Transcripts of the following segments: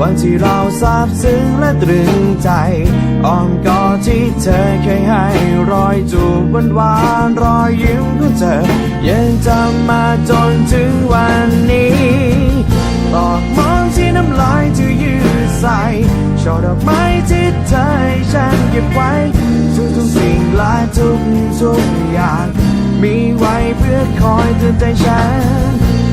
วันที่เราซาบซึ้งและตรึงใจอ้อมกอดที่เธอเคยให้รอยจูบหวานหวานๆรอยยิ้มของเธอ ยังจำมาจนถึงวันนี้ตอกมองที่น้ำลายที่ยืดใส่ช่อดอกไม้ที่เธอให้ฉันเก็บไว้ ทุกทุกสิ่งและทุกทุกอย่าง มีไว้เพื่อคอยเตือนใจฉัน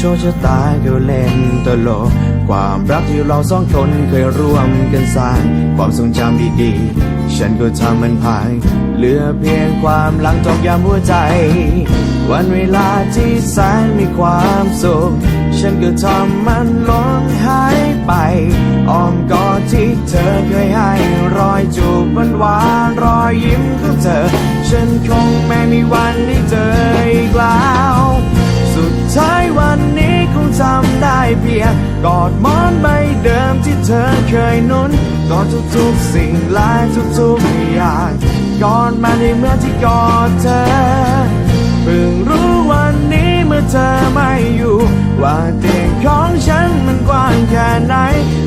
โชคชะตาก็เล่นตลก ความรักที่เราสองคนเคยร่วมกันสร้าง ความทรงจำดีๆ ฉันก็ทำมันผ่านเหลือเพียงความหลังจอกยามหัวใจ วันเวลาที่แสนมีความสุข ฉันก็ทำมันหลงหายไปอ้อมกอดที่เธอเคยให้ รอยจูบหวานหวานๆรอยยิ้มของเธอ ฉันคงไม่มีวันได้เจออีกแล้ว กอดมอนใบเดิมที่เธอเคยนุนกอดทุกๆสิ่งและทุกๆอย่างกอดมาในเมื่อที่กอดเธอเพิ่งรู้วันนี้เมื่อเธอไม่อยู่ ว่าเตียงของฉันมันกว้างแค่ไหน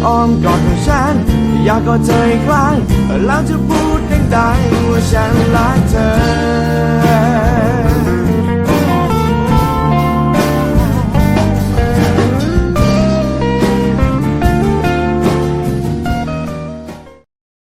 อ้อมกอดของฉัน อยากกอดเธออีกครั้งแล้วจะพูดดังๆว่าฉันรักเธอ